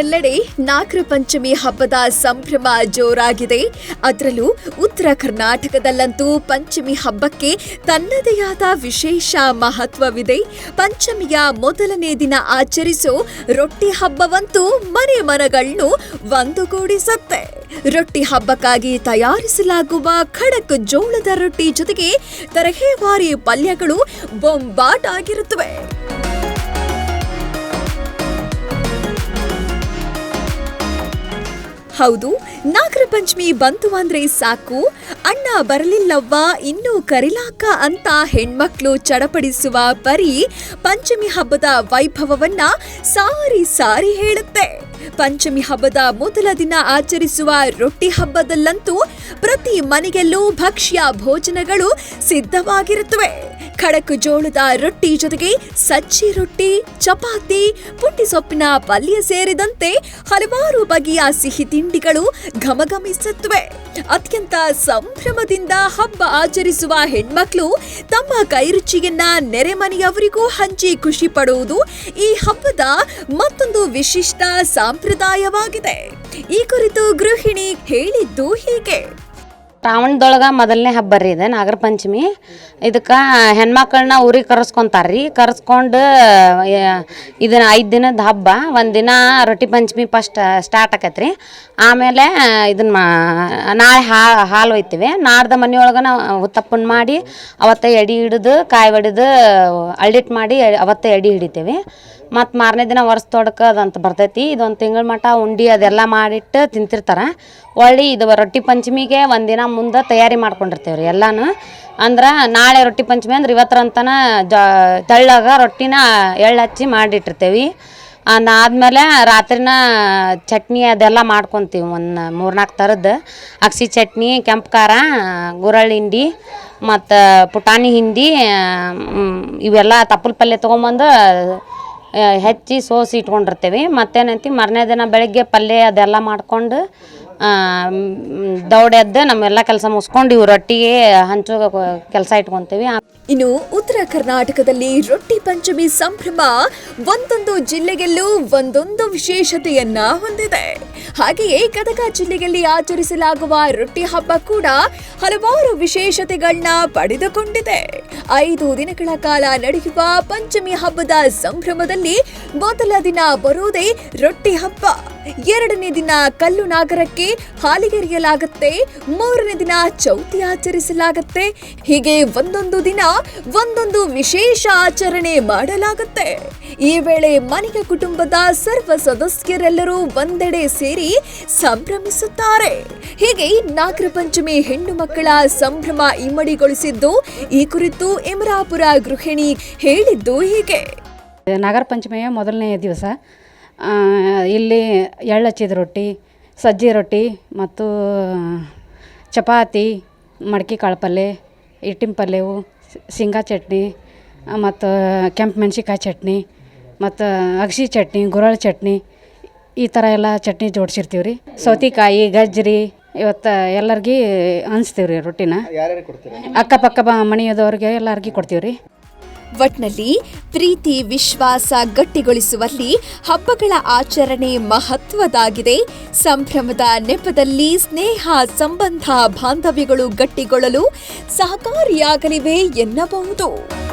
ಎಲ್ಲೆಡೆ ನಾಗರ ಪಂಚಮಿ ಹಬ್ಬದ ಸಂಭ್ರಮ ಜೋರಾಗಿದೆ. ಅದರಲ್ಲೂ ಉತ್ತರ ಕರ್ನಾಟಕದಲ್ಲಂತೂ ಪಂಚಮಿ ಹಬ್ಬಕ್ಕೆ ತನ್ನದೇ ಆದ ವಿಶೇಷ ಮಹತ್ವವಿದೆ. ಪಂಚಮಿಯ ಮೊದಲನೇ ದಿನ ಆಚರಿಸೋ ರೊಟ್ಟಿ ಹಬ್ಬವಂತೂ ಮನೆ ಮನಗಳನ್ನು ಒಂದುಗೂಡಿಸುತ್ತೆ. ರೊಟ್ಟಿ ಹಬ್ಬಕ್ಕಾಗಿ ತಯಾರಿಸಲಾಗುವ ಖಡಕ್ ಜೋಳದ ರೊಟ್ಟಿ ಜೊತೆಗೆ ತರಹೇವಾರಿ ಪಲ್ಯಗಳು ಬೊಂಬಾಟ್ ಹೌದು ನಾಗರ ಪಂಚಮಿ ಬಂತು ಅಂದ್ರೆ ಸಾಕು. ಅಣ್ಣ ಬರಲಿಲ್ಲವ್ವ, ಇನ್ನೂ ಕರಿಲಾಕ ಅಂತ ಹೆಣ್ಮಕ್ಳು ಚಡಪಡಿಸುವ ಪರಿ ಪಂಚಮಿ ಹಬ್ಬದ ವೈಭವವನ್ನ ಸಾರಿ ಸಾರಿ ಹೇಳುತ್ತೆ. ಪಂಚಮಿ ಹಬ್ಬದ ಮೊದಲ ದಿನ ಆಚರಿಸುವ ರೊಟ್ಟಿ ಹಬ್ಬದಲ್ಲಂತೂ ಪ್ರತಿ ಮನೆಯಲ್ಲೂ ಭಕ್ಷ್ಯ ಭೋಜನಗಳು ಸಿದ್ಧವಾಗಿರುತ್ತವೆ. ಖಡಕ್ ಜೋಳದ ರೊಟ್ಟಿ ಜೊತೆಗೆ ಸಜ್ಜಿ ರೊಟ್ಟಿ, ಚಪಾತಿ ಪುಟ್ಟಿ ಸೊಪ್ಪಿನ ಪಲ್ಯ ಸೇರಿದಂತೆ ಹಲವಾರು ಬಗೆಯ ಸಿಹಿ ತಿಂಡಿಗಳು ಘಮಘಮಿಸುತ್ತವೆ ಅತ್ಯಂತ ಸಂಭ್ರಮದಿಂದ ಹಬ್ಬ ಆಚರಿಸುವ ಹೆಣ್ಮಕ್ಳು ತಮ್ಮ ಕೈರುಚಿಯನ್ನ ನೆರೆಮನೆಯವರಿಗೂ ಹಂಚಿ ಖುಷಿ ಪಡುವುದು ಈ ಹಬ್ಬದ ಮತ್ತೊಂದು ವಿಶಿಷ್ಟ ಸಂಪ್ರದಾಯವಾಗಿದೆ. ಈ ಕುರಿತು ಗೃಹಿಣಿ ಹೇಳಿದ್ದು ಹೀಗೆ. ಶ್ರಾವಣದೊಳಗೆ ಮೊದಲನೇ ಹಬ್ಬ ರೀ ಇದು, ನಾಗರ ಪಂಚಮಿ. ಇದಕ್ಕೆ ಹೆಣ್ಮಕ್ಳನ್ನ ಊರಿಗೆ ಕರೆಸ್ಕೊಂತಾರೆ ರೀ. ಕರೆಸ್ಕೊಂಡು ಇದನ್ನ ಐದು ದಿನದ ಹಬ್ಬ. ಒಂದಿನ ದಿನ ರೊಟ್ಟಿ ಪಂಚಮಿ ಫಸ್ಟ್ ಸ್ಟಾರ್ಟ್ ಆಕೈತೆ ರೀ ಆಮೇಲೆ ಇದನ್ನ ಮಾ- ನಾಳೆ ಹಾ, ಹಾಲು ಒಯ್ತೀವಿ. ನಾಡ್ದ ಮನೆಯೊಳಗೆ ನಾವು ಹುತ್ತಪ್ಪನ ಮಾಡಿ ಅವತ್ತೇ ಎಡಿ ಹಿಡಿದು, ಕಾಯಿ ಹೊಡೆದು ಅಳ್ಳಿಟ್ಟು ಮಾಡಿ ಅವತ್ತೇ ಎಡಿ ಹಿಡಿತೀವಿ. ಮತ್ತು ಮಾರನೇ ದಿನ ವರ್ಷ ತೊಡಕದಂತ ಬರ್ತೈತಿ. ಇದೊಂದು ತಿಂಗಳ ಮಟ್ಟ ಉಂಡಿ ಅದೆಲ್ಲ ಮಾಡಿಟ್ಟು ತಿಂತಿರ್ತಾರೆ. ಒಳ್ಳೆ ಇದು ರೊಟ್ಟಿ ಪಂಚಮಿಗೆ ಒಂದಿನ ಮುಂದೆ ತಯಾರಿ ಮಾಡ್ಕೊಂಡಿರ್ತೀವಿ ರೀ ಎಲ್ಲನೂ. ಅಂದ್ರೆ ನಾಳೆ ರೊಟ್ಟಿ ಪಂಚಮಿ ಅಂದ್ರೆ ಇವತ್ತರಂತನ ಜ, ತೆಳ್ಳಗ ರೊಟ್ಟಿನ ಎಳ್ಳು ಹಚ್ಚಿ ಮಾಡಿಟ್ಟಿರ್ತೀವಿ. ಅದಾದ್ಮೇಲೆ ರಾತ್ರಿನ ಚಟ್ನಿ ಅದೆಲ್ಲ ಮಾಡ್ಕೊತೀವಿ ಒಂದು ಮೂರ್ನಾಲ್ಕು ಥರದ್ದು ಅಗ್ಸಿ ಚಟ್ನಿ, ಕೆಂಪು ಖಾರ ಗುರಳ್ಳಿ ಹಿಂಡಿ, ಮತ್ತು ಪುಟಾಣಿ ಹಿಂಡಿ ಇವೆಲ್ಲ ತಪ್ಪಲ ಪಲ್ಯ ತೊಗೊಂಬಂದು ಹೆಚ್ಚಿ ಸೋಸಿ ಇಟ್ಕೊಂಡಿರ್ತೀವಿ. ಮತ್ತೇನೈತಿ ಮರನೇ ದಿನ ಬೆಳಗ್ಗೆ ಪಲ್ಯ ಅದೆಲ್ಲ ಮಾಡ್ಕೊಂಡು ಆ, ಮ್, ದೌಡ್ ಎದ್ದು ನಮ್ಮೆಲ್ಲ ಕೆಲಸ ಮುಗಿಸ್ಕೊಂಡು ಇವು ರೊಟ್ಟಿಗೆ ಹಂಚೋ ಕೆಲಸ ಇಟ್ಕೊತೀವಿ. ಇನ್ನು ಉತ್ತರ ಕರ್ನಾಟಕದಲ್ಲಿ ರೊಟ್ಟಿ ಪಂಚಮಿ ಸಂಭ್ರಮ ಒಂದೊಂದು ಜಿಲ್ಲೆಗೆಲ್ಲೂ ಒಂದೊಂದು ವಿಶೇಷತೆಯನ್ನ ಹೊಂದಿದೆ. ಹಾಗೆಯೇ ಗದಗ ಜಿಲ್ಲೆಯಲ್ಲಿ ಆಚರಿಸಲಾಗುವ ರೊಟ್ಟಿ ಹಬ್ಬ ಕೂಡ ಹಲವಾರು ವಿಶೇಷತೆಗಳನ್ನ ಪಡೆದುಕೊಂಡಿದೆ. ಐದು ದಿನಗಳ ಕಾಲ ನಡೆಯುವ ಪಂಚಮಿ ಹಬ್ಬದ ಸಂಭ್ರಮದಲ್ಲಿ ಮೊದಲ ದಿನ ಬರುವುದೇ ರೊಟ್ಟಿ ಹಬ್ಬ. ಎರಡನೇ ದಿನ ಕಲ್ಲು ನಾಗರಕ್ಕೆ ಹಾಲಿಗೆರೆಯಲಾಗುತ್ತೆ. ಮೂರನೇ ದಿನ ಚೌತಿ ಆಚರಿಸಲಾಗುತ್ತೆ. ಹೀಗೆ ಒಂದೊಂದು ದಿನ ಒಂದೊಂದು ವಿಶೇಷ ಆಚರಣೆ ಮಾಡಲಾಗುತ್ತೆ. ಈ ವೇಳೆ ಮನೆಯ ಕುಟುಂಬದ ಸರ್ವ ಸದಸ್ಯರೆಲ್ಲರೂ ಒಂದೆಡೆ ಸೇರಿ ಸಂಭ್ರಮಿಸುತ್ತಾರೆ. ಹೀಗೆ ನಾಗರ ಪಂಚಮಿ ಹೆಣ್ಣು ಮಕ್ಕಳ ಸಂಭ್ರಮ ಇಮ್ಮಡಿಗೊಳಿಸಿದ್ದು, ಈ ಕುರಿತು ಇಮರಾಪುರ ಗೃಹಿಣಿ ಹೇಳಿದ್ದು ಹೀಗೆ. ನಾಗರ ಪಂಚಮಿಯ ಮೊದಲನೆಯ ದಿವಸ ಇಲ್ಲಿ ಎಳ್ಳು ಹಚ್ಚಿದ ರೊಟ್ಟಿ ಸಜ್ಜಿ ರೊಟ್ಟಿ ಮತ್ತು ಚಪಾತಿ ಮಡ್ಕೆ ಕಾಳು ಪಲ್ಯ ಹಿಟ್ಟಿನ ಪಲ್ಯವು ಶೇಂಗಾ ಚಟ್ನಿ ಮತ್ತು ಕೆಂಪು ಮೆಣ್ಸಿಕಾಯಿ ಚಟ್ನಿ ಮತ್ತು ಅಗ್ಸಿ ಚಟ್ನಿ ಗುರಳ್ ಚಟ್ನಿ ಈ ಥರ ಎಲ್ಲ ಚಟ್ನಿ ಜೋಡಿಸಿರ್ತೀವಿ ರೀ ಸೌತೆಕಾಯಿ ಗಜ್ಜರಿ ಇವತ್ತು ಎಲ್ಲರಿಗೆ ಹಂಚ್ತೀವಿ ರೀ ರೊಟ್ಟಿನ ಅಕ್ಕಪಕ್ಕ ಬ ಮನೆಯದವ್ರಿಗೆ ಎಲ್ಲರಿಗೆ ಕೊಡ್ತೀವಿ ರೀ ಒಟ್ನಲ್ಲಿ ಪ್ರೀತಿ, ವಿಶ್ವಾಸ ಗಟ್ಟಿಗೊಳಿಸುವಲ್ಲಿ ಹಬ್ಬಗಳ ಆಚರಣೆ ಮಹತ್ವದಾಗಿದೆ. ಸಂಭ್ರಮದ ನೆಪದಲ್ಲಿ ಸ್ನೇಹ, ಸಂಬಂಧ, ಬಾಂಧವ್ಯಗಳು ಗಟ್ಟಿಗೊಳ್ಳಲು ಸಹಕಾರಿಯಾಗಲಿವೆ ಎನ್ನಬಹುದು.